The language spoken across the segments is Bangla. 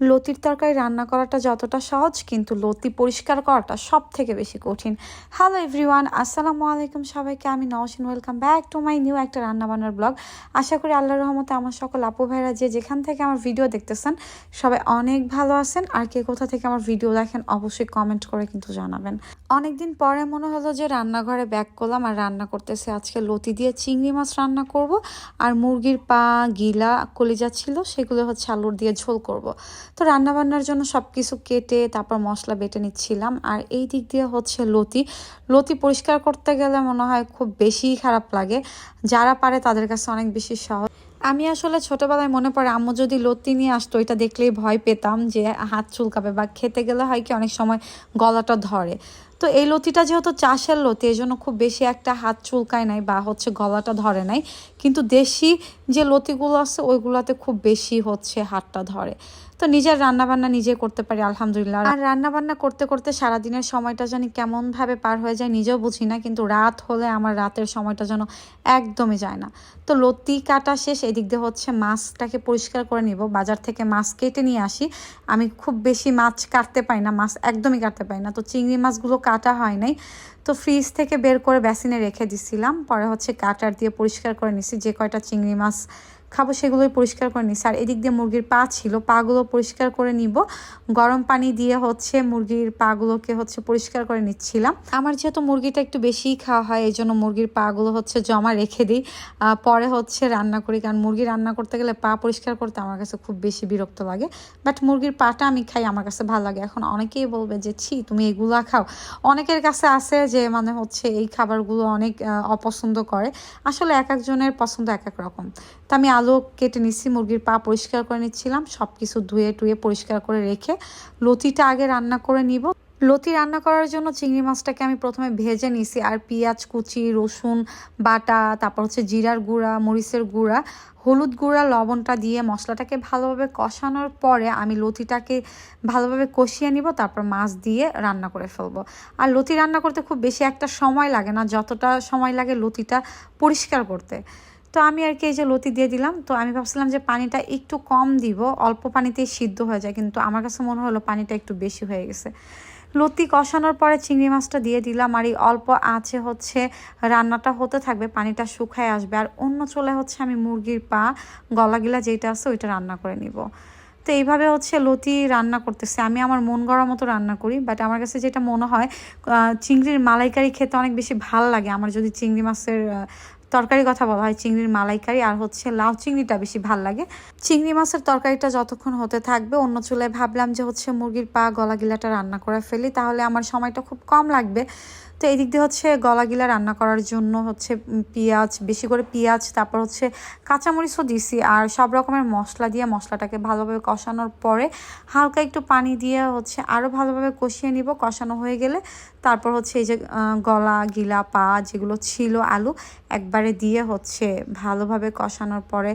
লতির তরকারি রান্না করাটা যতটা সহজ, কিন্তু লতি পরিষ্কার করাটা সব থেকে বেশি কঠিন। হ্যালো এভরিওয়ান আসসালামু আলাইকুম সবাইকে। আমি Naushin welcome back to my new একটা রান্নাবান্নার ব্লগ আশা করি আল্লাহর রহমতে আমার সকল আপু ভাইরা যে যেখান থেকে আমার ভিডিও দেখতেছেন, সবাই অনেক ভালো আছেন। আর কে কোথা থেকে আমার ভিডিও দেখেন, অবশ্যই কমেন্ট করে কিন্তু জানাবেন। অনেকদিন পরে মনে হলো যে রান্নাঘরে ব্যাক করলাম আর রান্না করতেছে। আজকে লতি দিয়ে চিংড়ি মাছ রান্না করব। আর মুরগির পা, গিলা, কলিজা ছিল, সেগুলো হচ্ছে আলুর দিয়ে ঝোল করব। তো রান্নাবান্নার জন্য সব কিছু কেটে তারপর মশলা বেটে নিচ্ছিলাম। আর এই দিক দিয়ে হচ্ছে লতি। লতি পরিষ্কার করতে গেলে মনে হয় খুব বেশি খারাপ লাগে। যারা পারে তাদের কাছে অনেক বেশি সহজ। আমি আসলে ছোটবেলায় মনে পড়ে, আম্মু যদি লতি নিয়ে আসতো, এটা দেখলেই ভয় পেতাম যে হাত চুলকাবে বা খেতে গেলে হয় কি অনেক সময় গলাটা ধরে। তো এই লতিটা যেহেতু চাষের লতি এই জন্য খুব বেশি একটা হাত চুলকায় নাই বা হচ্ছে গলাটা ধরে নাই। কিন্তু দেশি যে লতিগুলো আছে, ওইগুলোতে খুব বেশি হচ্ছে হাতটা ধরে। তো নিজের রান্নাবান্না নিজে করতে পারি, আলহামদুলিল্লাহ। আর রান্নাবান্না করতে করতে সারাদিনের সময়টা জানি কেমনভাবে পার হয়ে যায় নিজেও বুঝি না, কিন্তু রাত হলে আমার রাতের সময়টা যেন একদমই যায় না। তো লতি কাটা শেষ, এদিক দিয়ে হচ্ছে মাছটাকে পরিষ্কার করে নিব। বাজার থেকে মাছ কেটে নিয়ে আসি। আমি খুব বেশি মাছ কাটতে পাই না, মাছ একদমই কাটতে পাই না। তো চিংড়ি মাছগুলো কাটা হয় নাই। তো ফ্রিজ থেকে বের করে বেসিনে রেখে দিছিলাম। পরে হচ্ছে কাটার দিয়ে পরিষ্কার করে নিছি। যে কয়টা চিংড়ি মাছ খাব সেগুলোই পরিষ্কার করে নিছি আর এদিক দিয়ে মুরগির পা ছিল, পাগুলো পরিষ্কার করে নিব। গরম পানি দিয়ে হচ্ছে মুরগির পাগুলোকে হচ্ছে পরিষ্কার করে নিচ্ছিলাম। আমার যেহেতু মুরগিটা একটু বেশিই খাওয়া হয়, এই জন্য মুরগির পাগুলো হচ্ছে জমা রেখে দিই। পরে হচ্ছে রান্না করি, কারণ মুরগি রান্না করতে গেলে পা পরিষ্কার করতে আমার কাছে খুব বেশি বিরক্ত লাগে। বাট মুরগির পাটা আমি খাই, আমার কাছে ভালো লাগে। এখন অনেকেই বলবে যে, ছি, তুমি এগুলা খাও। অনেকের কাছে আছে যে মানে হচ্ছে এই খাবারগুলো অনেক অপছন্দ করে। আসলে এক একজনের পছন্দ এক এক রকম। তা আমি আলু কেটে নিচ্ছি, মুরগির পা পরিষ্কার করে নিচ্ছিলাম সব কিছু ধুয়ে টুয়ে পরিষ্কার করে রেখে লতিটা আগে রান্না করে নিব। লতি রান্না করার জন্য চিংড়ি মাছটাকে আমি প্রথমে ভেজে নিছি, আর পেঁয়াজ, কুচি, রসুন, বাটা, তারপর হচ্ছে জিরার গুঁড়া, মরিচের গুঁড়া, হলুদ গুঁড়া, লবণটা দিয়ে মশলাটাকে ভালোভাবে কষানোর পরে আমি লতিটাকে ভালোভাবে কষিয়ে নিব, তারপর মাছ দিয়ে রান্না করে ফেলব। আর লতি রান্না করতে খুব বেশি একটা সময় লাগে না, যতটা সময় লাগে লতিটা পরিষ্কার করতে। তো আমি আর কি এই যে লতি দিয়ে দিলাম, তো আমি ভাবছিলাম যে পানিটা একটু কম দিব, অল্প পানিতেই সিদ্ধ হয়ে যায়, কিন্তু আমার কাছে মনে হলো পানিটা একটু বেশি হয়ে গেছে। লতি কষানোর পরে চিংড়ি মাছটা দিয়ে দিলাম, আর এই অল্প আঁচে হচ্ছে রান্নাটা হতে থাকবে, পানিটা শুকায় আসবে, আর অন্য চলে হচ্ছে আমি মুরগির পা, গলাগিলা যেটা আছে ওইটা রান্না করে নিব। তো এইভাবে হচ্ছে লতি রান্না করতেছে, আমি আমার মন গড়ার মতো রান্না করি বাট আমার কাছে যেটা মনে হয় চিংড়ির মালাইকারি খেতে অনেক বেশি ভালো লাগে, আমার যদি চিংড়ি মাছের তরকারি কথা বলা হয় চিংড়ির মালাইকারি, আর হচ্ছে লাউ চিংড়িটা বেশি ভালো লাগে। চিংড়ি মাছের তরকারিটা যতক্ষণ হতে থাকবে, অন্য চুলায় ভাবলাম যে হচ্ছে মুরগির পা গলা গিলাটা রান্না করে ফেলি, তাহলে আমার সময়টা খুব কম লাগবে। তো এই দিক দিয়ে হচ্ছে গলাগিলা রান্না করার জন্য হচ্ছে পেঁয়াজ, বেশি করে পেঁয়াজ, তারপর হচ্ছে কাঁচামরিচও দিছি, আর সব রকমের মশলা দিয়ে মশলাটাকে ভালোভাবে কষানোর পরে হালকা একটু পানি দিয়ে হচ্ছে আরও ভালোভাবে কষিয়ে নিব। কষানো হয়ে গেলে তারপর হচ্ছে এই যে গলা গিলা পা যেগুলো ছিল আলু, একবারে দিয়ে হচ্ছে ভালোভাবে কষানোর পরে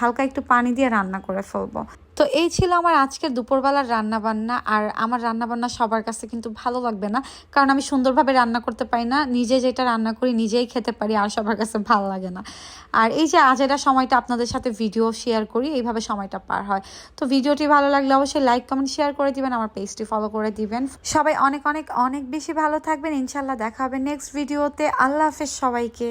হালকা একটু পানি দিয়ে রান্না করে ফেলব। তো এই ছিল আমার আজকের দুপুরবেলার রান্না বান্না আর আমার রান্না বান্না সবার কাছে কিন্তু ভালো লাগবে না, কারণ আমি সুন্দরভাবে রান্না করতে পারি না। নিজে যেটা রান্না করি, নিজেই খেতে পারি, আর সবার কাছে ভালো লাগে না। আর এই যে আজেরা সময়টা আপনাদের সাথে ভিডিও শেয়ার করি, এইভাবে সময়টা পার হয়। তো ভিডিওটি ভালো লাগলে অবশ্যই লাইক, কমেন্ট, শেয়ার করে দিবেন, আমার পেজটি ফলো করে দিবেন। সবাই অনেক অনেক অনেক বেশি ভালো থাকবেন। ইনশাল্লাহ দেখা হবে নেক্সট ভিডিওতে। আল্লাহ হাফেজ সবাইকে।